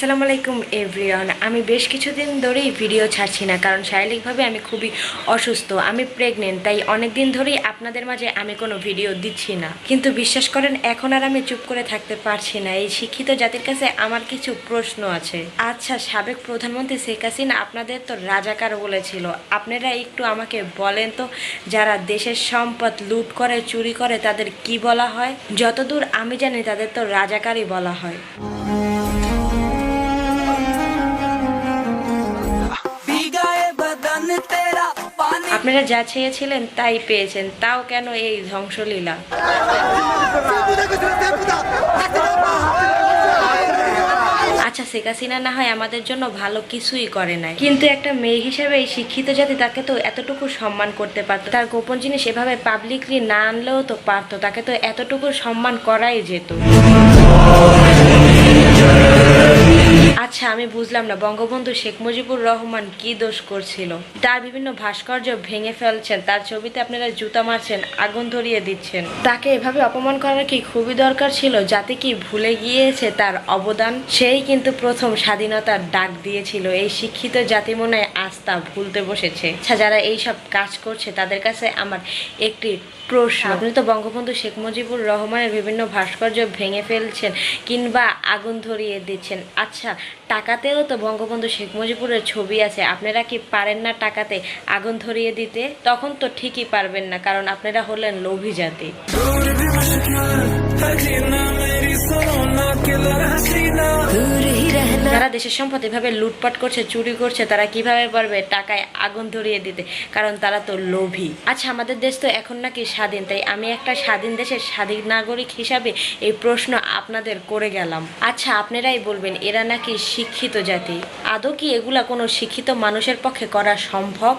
আসসালামু আলাইকুম এভরিওয়ান আমি বেশ কিছুদিন ধরেই ভিডিও ছাড়ছি না, কারণ শারীরিকভাবে আমি খুবই অসুস্থ, আমি প্রেগনেন্ট তাই অনেক দিন ধরেই আপনাদের মাঝে আমি কোনো ভিডিও দিচ্ছি না। কিন্তু বিশ্বাস করেন, এখন আর আমি চুপ করে থাকতে পারছি না। এই শিক্ষিত জাতির কাছে আমার কিছু প্রশ্ন আছে। আচ্ছা সাবেক প্রধানমন্ত্রী শেখ হাসিনা আপনাদের তো রাজাকার বলেছিল। আপনারা একটু আমাকে বলেন তো, যারা দেশের সম্পদ লুট করে, চুরি করে, তাদের কি বলা হয়? যতদূর আমি জানি, তাদের তো রাজাকারই বলা হয়। আপনারা যা চেয়েছিলেন তাই পেয়েছেন তাও কেন এই ধ্বংসলীলা? শেখ হাসিনা না হয় আমাদের জন্য ভালো কিছুই করে নাই। কিন্তু একটা মেয়ে হিসেবে এই শিক্ষিত জাতি তাকে তো এতটুকু সম্মান করতে পারতো। তার গোপন জিনিস এভাবে পাবলিকলি না আনলেও তো পারতো, তাকে তো এতটুকু সম্মান করাই যেত। আচ্ছা আমি বুঝলাম না, বঙ্গবন্ধু শেখ মুজিবুর রহমান কি দোষ করছিল? তার বিভিন্ন ভাস্কর্য ভেঙে ফেলছেন, তার ছবিতে আপনারা জুতা মারছেন, আগুন ধরিয়ে দিচ্ছেন। তাকে এভাবে অপমান করার কি খুবই দরকার ছিল? যাতে কি ভুলে গিয়েছে তার অবদান? সেই কিন্তু প্রথম স্বাধীনতার ডাক দিয়েছিল এই শিক্ষিত জাতি মনে হয় আস্থা ভুলতে বসেছে। আচ্ছা যারা এইসব কাজ করছে তাদের কাছে আমার একটি প্রশ্ন। আপনি তো বঙ্গবন্ধু শেখ মুজিবুর রহমানের বিভিন্ন ভাস্কর্য ভেঙে ফেলছেন কিংবা আগুন ধরিয়ে দিচ্ছেন। আচ্ছা টাকাতেও তো বঙ্গবন্ধু শেখ মুজিবুরের ছবি আছে। আপনারা কি পারেন না টাকাতে আগুন ধরিয়ে দিতে? তখন তো ঠিকই পারবেন না কারণ আপনারা হলেন লোভী জাতি। दूर যারা দেশের সম্পদ এভাবে লুটপাট করছে, চুরি করছে, তারা কীভাবে পারবে টাকায় আগুন ধরিয়ে দিতে? কারণ তারা তো লোভী। আচ্ছা আমাদের দেশ তো এখন নাকি স্বাধীন, তাই আমি একটা স্বাধীন দেশের স্বাধীন নাগরিক হিসাবে এই প্রশ্ন আপনাদের করে গেলাম। আচ্ছা আপনারাই বলবেন, এরা নাকি শিক্ষিত জাতি? আদৌ কি এগুলা কোনো শিক্ষিত মানুষের পক্ষে করা সম্ভব?